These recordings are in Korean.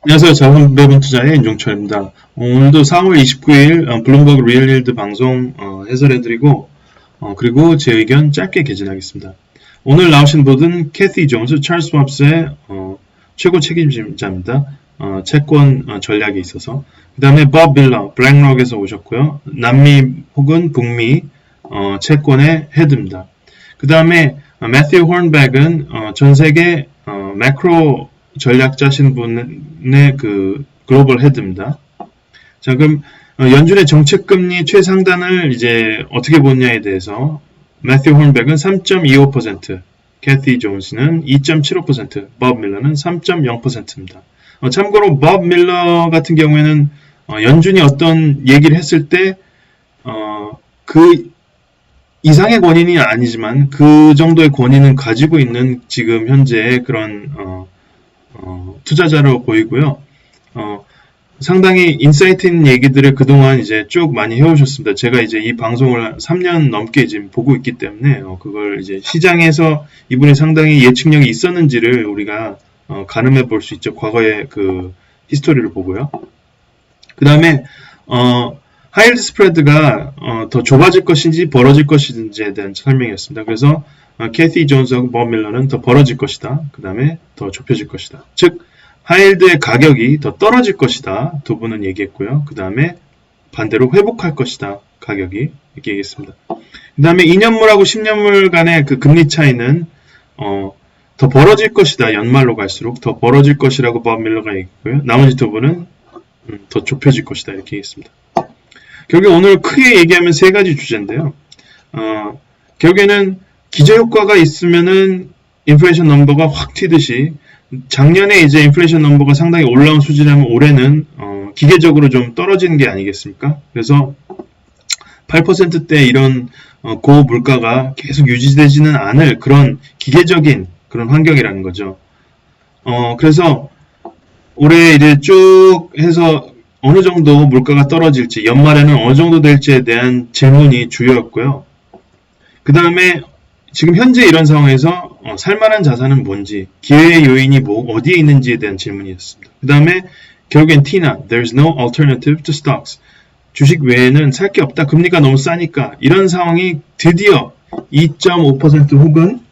안녕하세요. 자본배분 투자의 인종철입니다. 오늘도 4월 29일 어, 블룸버그 리얼일드 방송 어, 해설해드리고 어, 그리고 제 의견 짧게 개진하겠습니다. 오늘 나오신 분은 캐티 존스, 찰스 왑스의 어, 최고 책임자입니다. 어, 채권 어, 전략에 있어서 그 다음에 법 빌러, 블랙록에서 오셨고요. 남미 혹은 북미 어, 채권의 헤드입니다. 그 다음에 매튜 어, 전 세계 어, 매크로 전략자신 분의 그 글로벌 헤드입니다. 자, 그럼 어, 연준의 정책금리 최상단을 이제 어떻게 보냐에 대해서 매튜 horn백은 3.25%, 캐티 존스는 2.75%, 법 밀러는 3.0%입니다. 어, 참고로 법 밀러 같은 경우에는 어, 연준이 어떤 얘기를 했을 때 어, 그 이상의 권위는 아니지만 그 정도의 권위는 가지고 있는 지금 현재의 그런 어, 어, 투자자로 보이고요. 어, 상당히 인사이트 있는 얘기들을 그동안 이제 쭉 많이 해오셨습니다. 제가 이제 이 방송을 3년 넘게 지금 보고 있기 때문에 어, 그걸 이제 시장에서 이분이 상당히 예측력이 있었는지를 우리가 어, 가늠해 볼 수 있죠. 과거의 그 히스토리를 보고요. 그 다음에 어, 하이힐드 스프레드가 어, 더 좁아질 것인지 벌어질 것인지에 대한 설명이었습니다. 그래서 어, 캐티 존스하고 버 밀러는 더 벌어질 것이다. 그 다음에 더 좁혀질 것이다. 즉 하이힐드의 가격이 더 떨어질 것이다. 두 분은 얘기했고요. 그 다음에 반대로 회복할 것이다. 가격이 이렇게 얘기했습니다. 그 다음에 2년물하고 10년물 간의 그 금리 차이는 어, 더 벌어질 것이다. 연말로 갈수록 더 벌어질 것이라고 법 밀러가 얘기했고요. 나머지 두 분은 음, 더 좁혀질 것이다. 이렇게 얘기했습니다. 결국 오늘 크게 얘기하면 세 가지 주제인데요. 어, 결국에는 기저 효과가 있으면은 인플레이션 넘버가 확 튀듯이 작년에 이제 인플레이션 넘버가 상당히 올라온 수준이라면 올해는 어, 기계적으로 좀 떨어지는 게 아니겠습니까? 그래서 8%대 이런 어, 고물가가 계속 유지되지는 않을 그런 기계적인 그런 환경이라는 거죠. 어, 그래서 올해 이제 쭉 해서 어느 정도 물가가 떨어질지, 연말에는 어느 정도 될지에 대한 질문이 주요였고요. 그 다음에 지금 현재 이런 상황에서 어, 살만한 자산은 뭔지, 기회의 요인이 뭐, 어디에 있는지에 대한 질문이었습니다. 그 다음에 결국엔 T나 There's no alternative to stocks. 주식 외에는 살 게 없다. 금리가 너무 싸니까. 이런 상황이 드디어 2.5% 혹은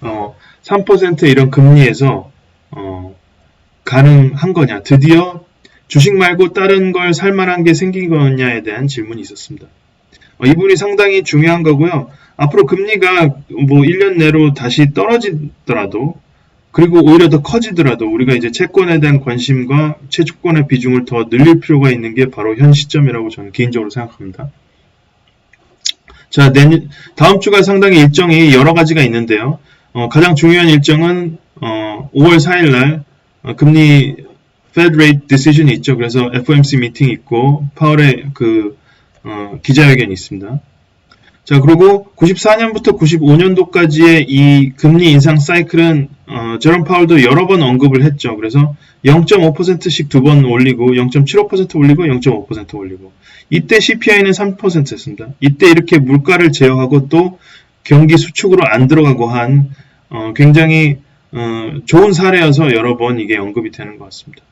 어, 3% 이런 금리에서 어, 가능한 거냐. 드디어 주식 말고 다른 걸 살만한 게 생긴 거냐에 대한 질문이 있었습니다. 어, 이분이 상당히 중요한 거고요. 앞으로 금리가 뭐 1년 내로 다시 떨어지더라도 그리고 오히려 더 커지더라도 우리가 이제 채권에 대한 관심과 채권의 비중을 더 늘릴 필요가 있는 게 바로 현 시점이라고 저는 개인적으로 생각합니다. 자, 내년, 다음 주가 상당히 일정이 여러 가지가 있는데요. 어, 가장 중요한 일정은 어, 5월 4일 날 어, 금리 Fed Rate Decision이 있죠. 그래서 FOMC 미팅 있고 파월의 그 어, 기자회견이 있습니다. 자, 그리고 94년부터 95년도까지의 이 금리 인상 사이클은 어, 제롬 파월도 여러 번 언급을 했죠. 그래서 0.5%씩 두 번 올리고 0.75% 올리고 0.5% 올리고 이때 CPI는 3%였습니다. 이때 이렇게 물가를 제어하고 또 경기 수축으로 안 들어가고 한 어, 굉장히 어, 좋은 사례여서 여러 번 이게 언급이 되는 것 같습니다.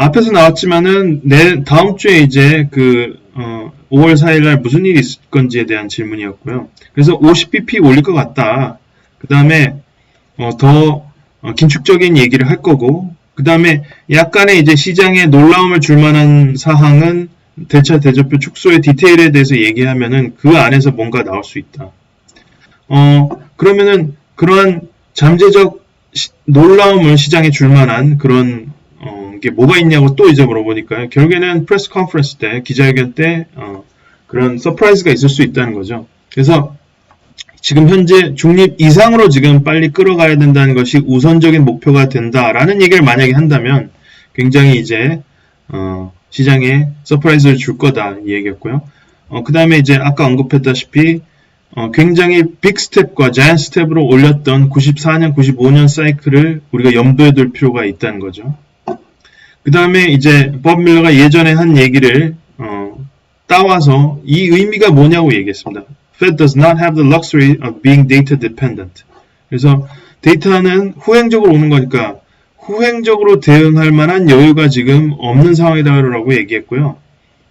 앞에서 나왔지만은 내 다음 주에 이제 그 어, 5월 4일 날 무슨 일이 있을 건지에 대한 질문이었고요. 그래서 50bp 올릴 것 같다. 그 다음에 어, 더 어, 긴축적인 얘기를 할 거고, 그 다음에 약간의 이제 시장에 놀라움을 줄 만한 사항은 대차 대조표 축소의 디테일에 대해서 얘기하면은 그 안에서 뭔가 나올 수 있다. 어, 그러면은 그러한 잠재적 시, 놀라움을 시장에 줄 만한 그런 게 뭐가 있냐고 또 이제 물어보니까요. 결국에는 프레스 컨퍼런스 때 기자회견 때 어, 그런 서프라이즈가 있을 수 있다는 거죠. 그래서 지금 현재 중립 이상으로 지금 빨리 끌어가야 된다는 것이 우선적인 목표가 된다라는 얘기를 만약에 한다면 굉장히 이제 어, 시장에 서프라이즈를 줄 거다 이 얘기였고요. 어, 그 다음에 이제 아까 언급했다시피 어, 굉장히 빅 스텝과 자이언 스텝으로 올렸던 94년, 95년 사이클을 우리가 염두에 둘 필요가 있다는 거죠. 그 다음에 이제 법 밀러가 예전에 한 얘기를 어, 따와서 이 의미가 뭐냐고 얘기했습니다. Fed does not have the luxury of being data dependent. 그래서 데이터는 후행적으로 오는 거니까 후행적으로 대응할 만한 여유가 지금 없는 상황이다라고 얘기했고요.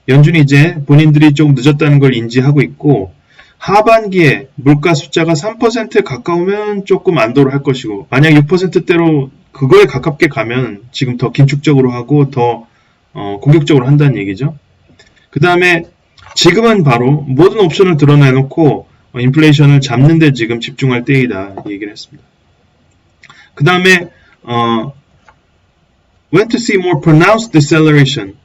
연준이 이제 본인들이 조금 늦었다는 걸 인지하고 있고 하반기에 물가 숫자가 3%에 가까우면 조금 안도를 할 것이고 만약 6%대로 그거에 가깝게 가면 지금 더 긴축적으로 하고 더 어, 공격적으로 한다는 얘기죠. 그 다음에 지금은 바로 모든 옵션을 드러내놓고 어, 인플레이션을 잡는 데 지금 집중할 때이다 이 얘기를 했습니다. 그 다음에 어, when to see more pronounced deceleration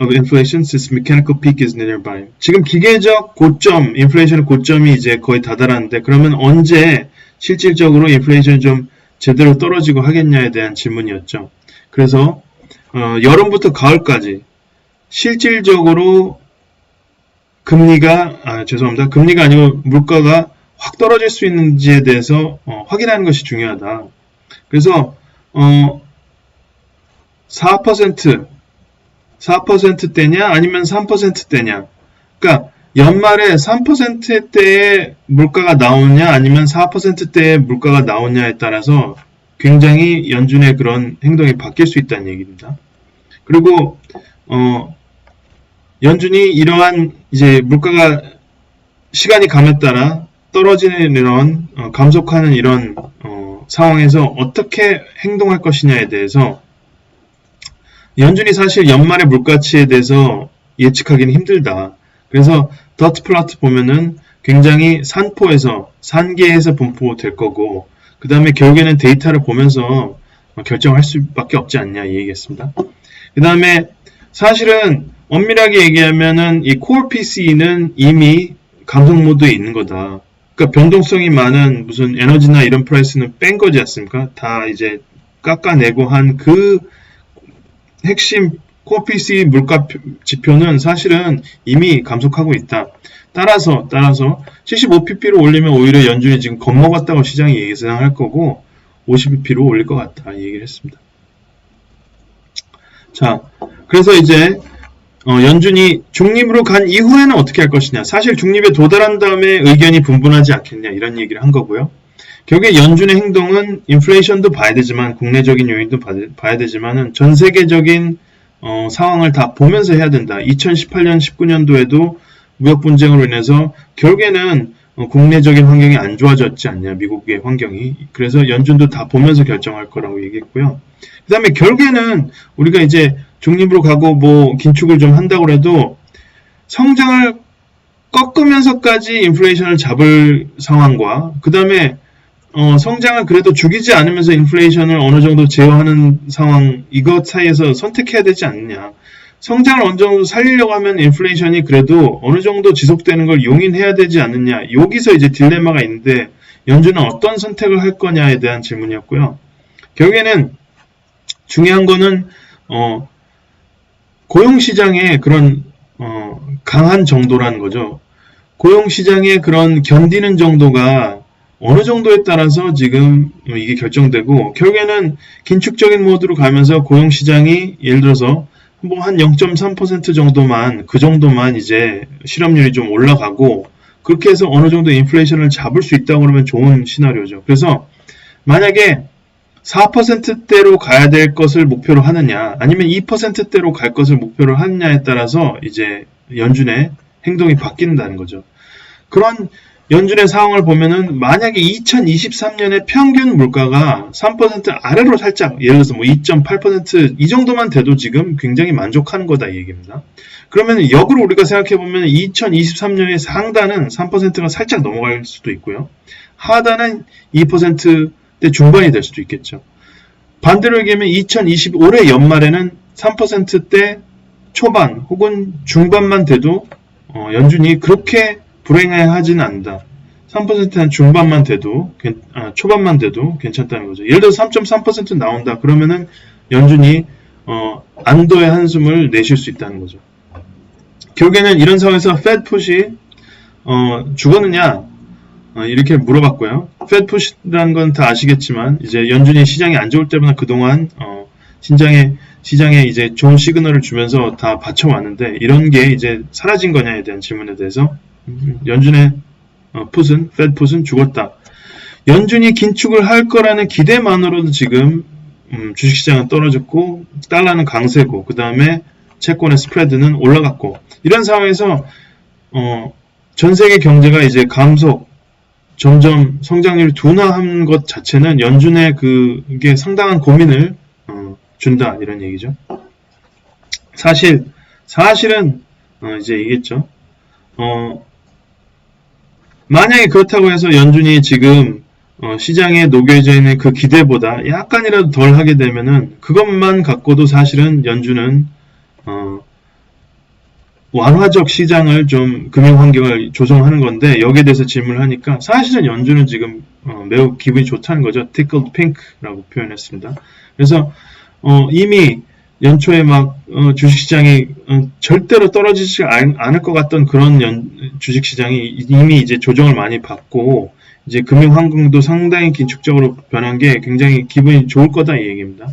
of inflation since mechanical peak is nearby. 지금 기계적 고점, 인플레이션의 고점이 이제 거의 다다랐는데 그러면 언제 실질적으로 인플레이션이 좀 제대로 떨어지고 하겠냐에 대한 질문이었죠. 그래서 어, 여름부터 가을까지 실질적으로 금리가 아, 죄송합니다. 금리가 아니고 물가가 확 떨어질 수 있는지에 대해서 어, 확인하는 것이 중요하다. 그래서 어, 4% 4%대냐 아니면 3%대냐. 그러니까 연말에 3%대의 물가가 나오냐 아니면 4%대의 물가가 나오냐에 따라서 굉장히 연준의 그런 행동이 바뀔 수 있다는 얘기입니다. 그리고 어, 연준이 이러한 이제 물가가 시간이 감에 따라 떨어지는 이런 어, 감속하는 이런 어, 상황에서 어떻게 행동할 것이냐에 대해서 연준이 사실 연말의 물가치에 대해서 예측하기는 힘들다. 그래서 더트 플라트 보면은 굉장히 산포에서 산계에서 분포될 거고 그 다음에 결국에는 데이터를 보면서 결정할 수밖에 없지 않냐 이 얘기했습니다. 그 다음에 사실은 엄밀하게 얘기하면은 이 core PC는 이미 감속 모드에 있는 거다. 그러니까 변동성이 많은 무슨 에너지나 이런 프라이스는 뺀 거지 않습니까? 다 이제 깎아내고 한 그 핵심 PC 물가 지표는 사실은 이미 감속하고 있다. 따라서 따라서 75pp로 올리면 오히려 연준이 지금 겁먹었다고 시장이 예상할 거고 50pp로 올릴 것 같다 이 얘기를 했습니다. 자, 그래서 이제 어, 연준이 중립으로 간 이후에는 어떻게 할 것이냐. 사실 중립에 도달한 다음에 의견이 분분하지 않겠냐 이런 얘기를 한 거고요. 결국에 연준의 행동은 인플레이션도 봐야 되지만 국내적인 요인도 봐야 되지만은 전 세계적인 어, 상황을 다 보면서 해야 된다. 2018년, 19년도에도 무역 분쟁으로 인해서 결국에는 어, 국내적인 환경이 안 좋아졌지 않냐 미국의 환경이 그래서 연준도 다 보면서 결정할 거라고 얘기했고요. 그 다음에 결국에는 우리가 이제 중립으로 가고 뭐 긴축을 좀 한다고 해도 성장을 꺾으면서까지 인플레이션을 잡을 상황과 그 다음에 어, 성장을 그래도 죽이지 않으면서 인플레이션을 어느 정도 제어하는 상황 이것 사이에서 선택해야 되지 않느냐. 성장을 어느 정도 살리려고 하면 인플레이션이 그래도 어느 정도 지속되는 걸 용인해야 되지 않느냐. 여기서 이제 딜레마가 있는데 연준은 어떤 선택을 할 거냐에 대한 질문이었고요. 결국에는 중요한 거는 어, 고용시장의 그런 어, 강한 정도라는 거죠. 고용시장의 그런 견디는 정도가 어느 정도에 따라서 지금 이게 결정되고 결국에는 긴축적인 모드로 가면서 고용시장이 예를 들어서 뭐 한 0.3% 정도만 그 정도만 이제 실업률이 좀 올라가고 그렇게 해서 어느 정도 인플레이션을 잡을 수 있다고 그러면 좋은 시나리오죠. 그래서 만약에 4%대로 가야 될 것을 목표로 하느냐, 아니면 2%대로 갈 것을 목표로 하느냐에 따라서 이제 연준의 행동이 바뀐다는 거죠. 그런 연준의 상황을 보면은 만약에 2023년에 평균 물가가 3% 아래로 살짝 예를 들어서 뭐 2.8%이 정도만 돼도 지금 굉장히 만족하는 거다 이 얘기입니다. 그러면 역으로 우리가 생각해 보면 2023년의 상단은 3%가 살짝 넘어갈 수도 있고요. 하단은 2%때 중반이 될 수도 있겠죠. 반대로 얘기하면 2020 올해 연말에는 3%대 초반 혹은 중반만 돼도 어, 연준이 그렇게 불행해하지는 않는다. 3%한 중반만 돼도 아, 초반만 돼도 괜찮다는 거죠. 예를 들어서 3.3% 나온다. 그러면은 연준이 어, 안도의 한숨을 내쉴 수 있다는 거죠. 결국에는 이런 상황에서 Fed 푸시 어, 죽었느냐 어, 이렇게 물어봤고요. Fed 푸시라는 건 다 아시겠지만 이제 연준이 시장이 안 좋을 때마다 그동안 어, 신장에 시장에 이제 좋은 시그널을 주면서 다 받쳐왔는데 이런 게 이제 사라진 거냐에 대한 질문에 대해서 연준의 어, 풋은 Fed 풋은 죽었다. 연준이 긴축을 할 거라는 기대만으로도 지금 음, 주식시장은 떨어졌고 달러는 강세고 그 다음에 채권의 스프레드는 올라갔고 이런 상황에서 어, 전 세계 경제가 이제 감속 점점 성장률이 둔화한 것 자체는 연준의 그게 상당한 고민을 어, 준다 이런 얘기죠. 사실 사실은 어, 이제 얘기했죠. 어, 만약에 그렇다고 해서 연준이 지금 어, 시장에 녹여져 있는 그 기대보다 약간이라도 덜 하게 되면은 그것만 갖고도 사실은 연준은 어, 완화적 시장을 좀 금융 환경을 조성하는 건데 여기에 대해서 질문을 하니까 사실은 연준은 지금 어, 매우 기분이 좋다는 거죠. tickled pink라고 표현했습니다. 그래서 어, 이미 연초에 막 어, 주식시장이 어, 절대로 떨어지지 않- 않을 것 같던 그런 연- 주식시장이 이미 이제 조정을 많이 받고 이제 금융 환경도 상당히 긴축적으로 변한 게 굉장히 기분이 좋을 거다 이 얘기입니다.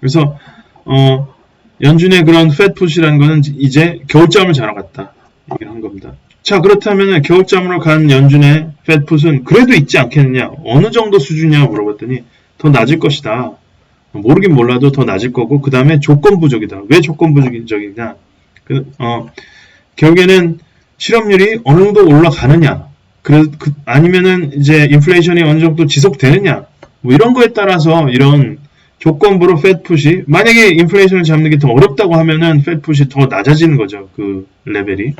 그래서 어, 연준의 그런 팻풋이라는 거는 이제 겨울잠을 자러 갔다 얘기를 한 겁니다. 자 그렇다면 겨울잠으로 간 연준의 팻풋은 그래도 있지 않겠느냐 어느 정도 수준이냐 물어봤더니 더 낮을 것이다. 모르긴 몰라도 더 낮을 거고 그 다음에 조건 부족이다. 왜 조건 부족이냐? 그, 어, 결국에는 실업률이 어느 정도 올라가느냐? 그래, 그, 아니면은 이제 인플레이션이 어느 정도 지속되느냐? 뭐 이런 거에 따라서 이런 조건부로 팻풋이 만약에 인플레이션을 잡는 게 더 어렵다고 하면은 팻풋이 더 낮아지는 거죠. 그 레벨이.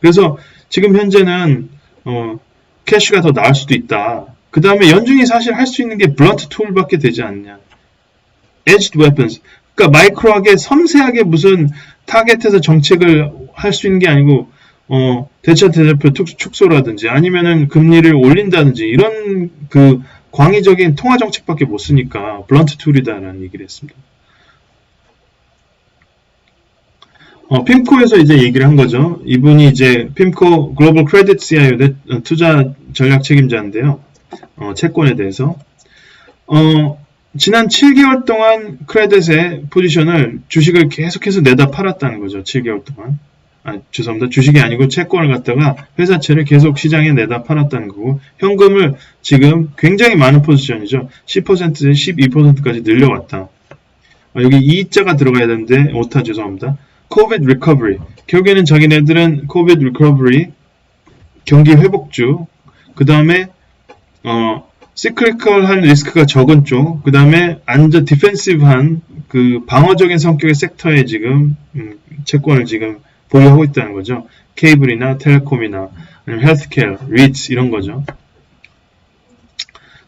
그래서 지금 현재는 어, 캐시가 더 나을 수도 있다. 그 다음에 연준이 사실 할 수 있는 게 블런트 툴밖에 되지 않냐. Edged weapons. 그러니까 마이크로하게 섬세하게 무슨 타겟에서 정책을 할 수 있는 게 아니고 어, 대차 대자표 축- 축소라든지 아니면은 금리를 올린다든지 이런 그 광의적인 통화 정책밖에 못 쓰니까 블런트 툴이다라는 얘기를 했습니다. 어, 핌코에서 이제 얘기를 한 거죠. 이분이 이제 핌코 글로벌 크레딧 CIO 대- 어, 투자 전략 책임자인데요. 어, 채권에 대해서 어, 지난 7개월 동안 크레딧의 포지션을 주식을 계속해서 내다 팔았다는 거죠. 7개월 동안. 아, 죄송합니다. 주식이 아니고 채권을 갖다가 회사채를 계속 시장에 내다 팔았다는 거고 현금을 지금 굉장히 많은 포지션이죠. 10%에서 12%까지 늘려왔다. 아, 여기 이자가 들어가야 되는데 오타 죄송합니다. COVID recovery. 결국에는 자기네들은 COVID recovery 경기 회복주 그 다음에 어 시크리컬한 리스크가 적은 쪽, 그 다음에 안전 디펜시브한 그 방어적인 성격의 섹터에 지금 음, 채권을 지금 보유하고 있다는 거죠. 케이블이나 텔레콤이나 아니면 헬스케어, 리츠 이런 거죠.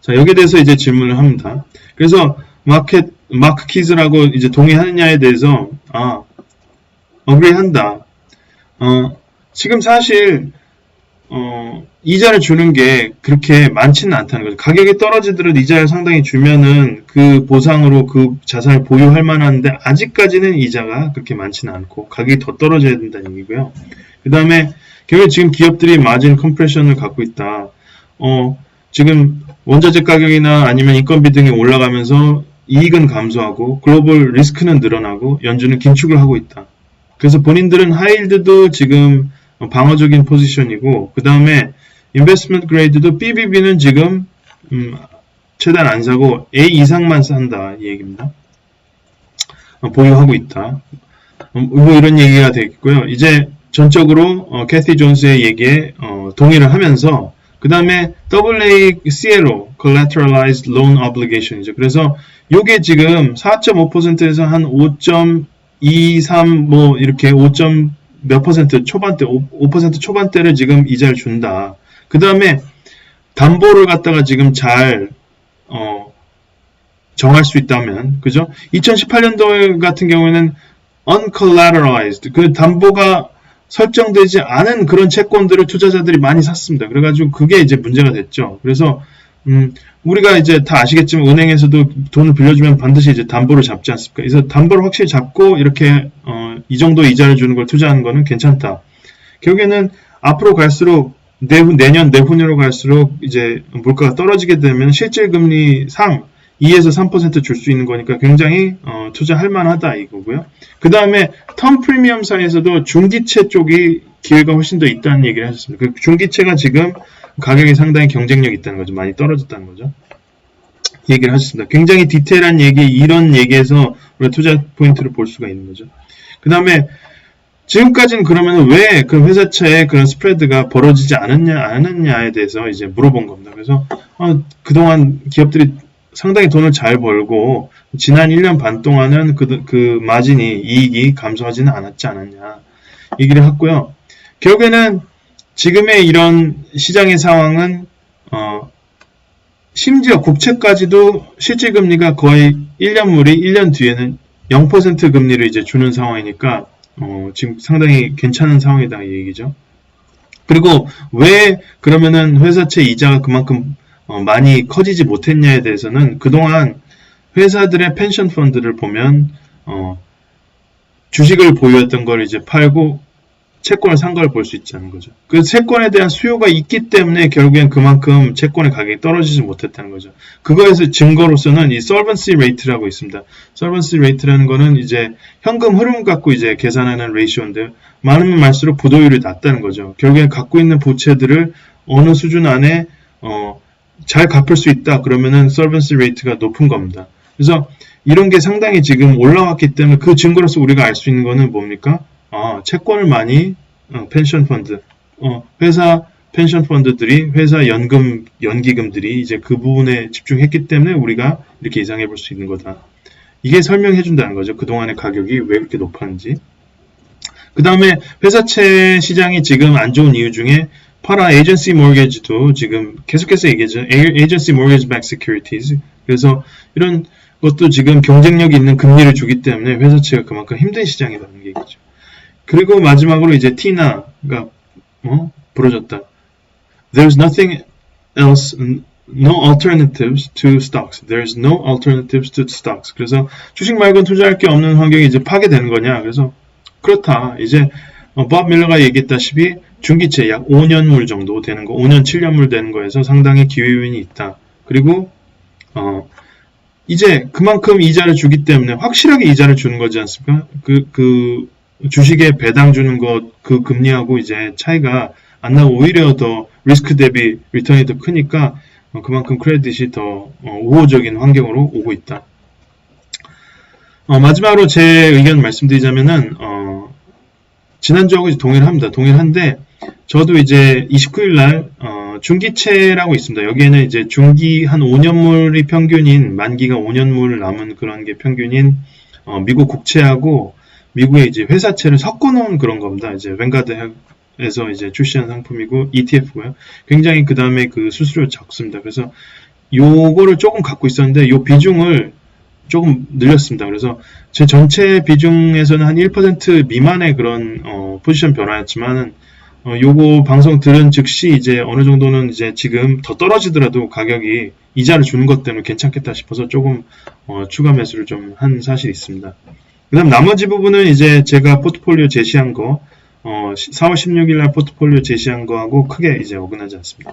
자 여기에 대해서 이제 질문을 합니다. 그래서 마켓 마크 키즈라고 이제 동의하느냐에 대해서 아 어그리한다. 어 지금 사실 어, 이자를 주는 게 그렇게 많지는 않다는 거죠. 가격이 떨어지더라도 이자를 상당히 주면은 그 보상으로 그 자산을 보유할 만한데 아직까지는 이자가 그렇게 많지는 않고 가격이 더 떨어져야 된다는 얘기고요. 그 다음에 결국 지금 기업들이 마진 컴프레션을 갖고 있다. 어, 지금 원자재 가격이나 아니면 인건비 등이 올라가면서 이익은 감소하고 글로벌 리스크는 늘어나고 연준은 긴축을 하고 있다. 그래서 본인들은 하이힐드도 지금 어, 방어적인 포지션이고 그 다음에 인베스트먼트 그레이드도 BBB는 지금 음, 최대한 안 사고 A 이상만 산다 이 얘기입니다. 어, 보유하고 있다. 음, 뭐 이런 얘기가 되겠고요. 이제 전적으로 어, 캐티 존스의 얘기에 어, 동의를 하면서 그 다음에 AA CLO Collateralized Loan Obligation이죠. 그래서 이게 지금 4.5%에서 한 5.23 뭐 이렇게 5. 몇 퍼센트 초반대 5, 5% 초반대를 지금 이자를 준다. 그 다음에 담보를 갖다가 지금 잘 어, 정할 수 있다면 그죠? 2018년도 같은 경우에는 uncollateralized 그 담보가 설정되지 않은 그런 채권들을 투자자들이 많이 샀습니다. 그래가지고 그게 이제 문제가 됐죠. 그래서 음, 우리가 이제 다 아시겠지만 은행에서도 돈을 빌려주면 반드시 이제 담보를 잡지 않습니까? 그래서 담보를 확실히 잡고 이렇게 어, 이 정도 이자를 주는 걸 투자하는 거는 괜찮다. 결국에는 앞으로 갈수록 내년 내후년으로 갈수록 이제 물가가 떨어지게 되면 실질 금리 상 2에서 3%줄 수 있는 거니까 굉장히 어, 투자할 만하다 이거고요. 그 다음에 텀 프리미엄 사이에서도 중기채 쪽이 기회가 훨씬 더 있다는 얘기를 하셨습니다. 그 중기채가 지금 가격이 상당히 경쟁력 이 있다는 거죠. 많이 떨어졌다는 거죠. 얘기를 하셨습니다. 굉장히 디테일한 얘기, 이런 얘기에서 우리가 투자 포인트를 볼 수가 있는 거죠. 그 다음에 지금까지는 그러면 왜 그 회사채의 그런 스프레드가 벌어지지 않았냐, 않았냐에 대해서 이제 물어본 겁니다. 그래서 어, 그동안 기업들이 상당히 돈을 잘 벌고 지난 1년 반 동안은 그, 그 마진이 이익이 감소하지는 않았지 않았냐 얘기를 했고요. 결국에는 지금의 이런 시장의 상황은 어, 심지어 국채까지도 실질금리가 거의 1년물이 1년 뒤에는 0% 금리를 이제 주는 상황이니까 어, 지금 상당히 괜찮은 상황이다 이 얘기죠. 그리고 왜 그러면은 회사채 이자가 그만큼 어, 많이 커지지 못했냐에 대해서는 그동안 회사들의 펜션 펀드를 보면 어, 주식을 보유했던 걸 이제 팔고 채권을 산 걸 볼 수 있다는 거죠. 그 채권에 대한 수요가 있기 때문에 결국엔 그만큼 채권의 가격이 떨어지지 못했다는 거죠. 그거에서 증거로서는 이 solvency rate라고 있습니다. solvency rate라는 거는 이제 현금 흐름 갖고 이제 계산하는 레이쇼인데 많으면 많을수록 부도율이 낮다는 거죠. 결국엔 갖고 있는 부채들을 어느 수준 안에 어, 잘 갚을 수 있다 그러면은 solvency rate가 높은 겁니다. 그래서 이런 게 상당히 지금 올라왔기 때문에 그 증거로서 우리가 알 수 있는 거는 뭡니까? 아, 채권을 많이 어, 펜션 펀드, 어, 회사 펜션 펀드들이 회사 연금 연기금들이 이제 그 부분에 집중했기 때문에 우리가 이렇게 예상해 볼 수 있는 거다. 이게 설명해 준다는 거죠. 그동안의 가격이 왜 그렇게 높았는지. 그 다음에 회사채 시장이 지금 안 좋은 이유 중에 파라 에이전시 모르게지도 지금 계속해서 얘기하죠. 에이전시 모르게지 백 세큐리티즈. 그래서 이런 것도 지금 경쟁력 있는 금리를 주기 때문에 회사채가 그만큼 힘든 시장이라는 얘기죠. 그리고 마지막으로 이제 티나가 어? 부러졌다. There's nothing else, no alternatives to stocks. There's no alternatives to stocks. 그래서 주식 말고는 투자할 게 없는 환경이 이제 파괴되는 거냐. 그래서 그렇다. 이제 어, 밥 밀러가 얘기했다시피 중기채 약 5년물 정도 되는 거, 5년 7년물 되는 거에서 상당히 기회 요인이 있다. 그리고 어, 이제 그만큼 이자를 주기 때문에 확실하게 이자를 주는 거지 않습니까? 그, 그 주식에 배당 주는 것 그 금리하고 이제 차이가 안 나고 오히려 더 리스크 대비 리턴이 더 크니까 어, 그만큼 크레딧이 더 어, 우호적인 환경으로 오고 있다. 어, 마지막으로 제 의견 말씀드리자면은 어, 지난주하고 이제 동일합니다. 동일한데 저도 이제 29일 날 어, 중기채라고 있습니다. 여기에는 이제 중기 한 5년물이 평균인 만기가 5년물 남은 그런 게 평균인 어, 미국 국채하고 미국의 이제 회사채를 섞어놓은 그런 겁니다. 이제 웬가드에서 이제 출시한 상품이고 ETF고요. 굉장히 그 다음에 그 수수료 적습니다. 그래서 요거를 조금 갖고 있었는데 요 비중을 조금 늘렸습니다. 그래서 제 전체 비중에서는 한 1% 미만의 그런 어, 포지션 변화였지만은 어, 요거 방송 들은 즉시 이제 어느 정도는 이제 지금 더 떨어지더라도 가격이 이자를 주는 것 때문에 괜찮겠다 싶어서 조금 어, 추가 매수를 좀 한 사실이 있습니다. 그 다음 나머지 부분은 이제 제가 포트폴리오 제시한 거, 어, 4월 16일 날 포트폴리오 제시한 거하고 크게 이제 어긋나지 않습니다.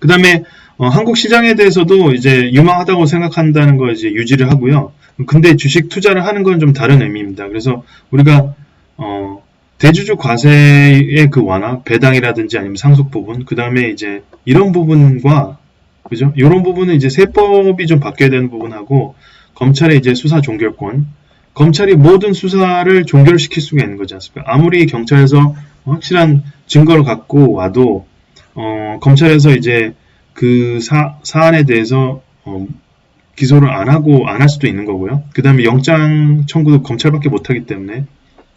그 다음에 어, 한국 시장에 대해서도 이제 유망하다고 생각한다는 거 이제 유지를 하고요. 근데 주식 투자를 하는 건 좀 다른 의미입니다. 그래서 우리가 어, 대주주 과세의 그 완화, 배당이라든지 아니면 상속 부분, 그 다음에 이제 이런 부분과 그죠? 이런 부분은 이제 세법이 좀 바뀌어야 되는 부분하고 검찰의 이제 수사 종결권, 검찰이 모든 수사를 종결시킬 수가 있는 거지 않습니까? 아무리 경찰에서 확실한 증거를 갖고 와도 어, 검찰에서 이제 그 사, 사안에 대해서 어, 기소를 안 하고 안 할 수도 있는 거고요. 그 다음에 영장 청구도 검찰밖에 못하기 때문에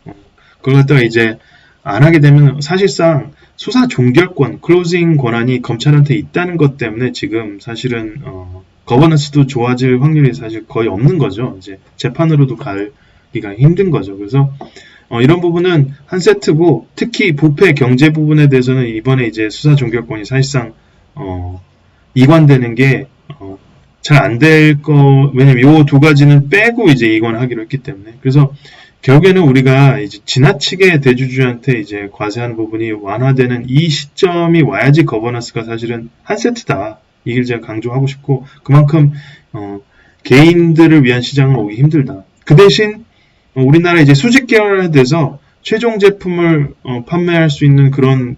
어, 그걸 갖다가 이제 안 하게 되면 사실상 수사 종결권, 클로징 권한이 검찰한테 있다는 것 때문에 지금 사실은 어, 거버넌스도 좋아질 확률이 사실 거의 없는 거죠. 이제 재판으로도 가기가 힘든 거죠. 그래서 어, 이런 부분은 한 세트고 특히 부패 경제 부분에 대해서는 이번에 이제 수사 종결권이 사실상 어, 이관되는 게 어, 잘안 될 거 왜냐면 요 두 가지는 빼고 이제 이관하기로 했기 때문에 그래서 결국에는 우리가 이제 지나치게 대주주한테 이제 과세하는 부분이 완화되는 이 시점이 와야지 거버넌스가 사실은 한 세트다. 이걸 제가 강조하고 싶고 그만큼 어, 개인들을 위한 시장은 오기 힘들다. 그 대신 어, 우리나라 이제 수직 계열에 대해서 최종 제품을 어, 판매할 수 있는 그런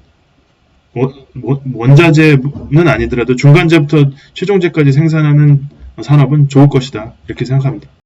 원자재는 아니더라도 중간재부터 최종재까지 생산하는 산업은 좋을 것이다. 이렇게 생각합니다.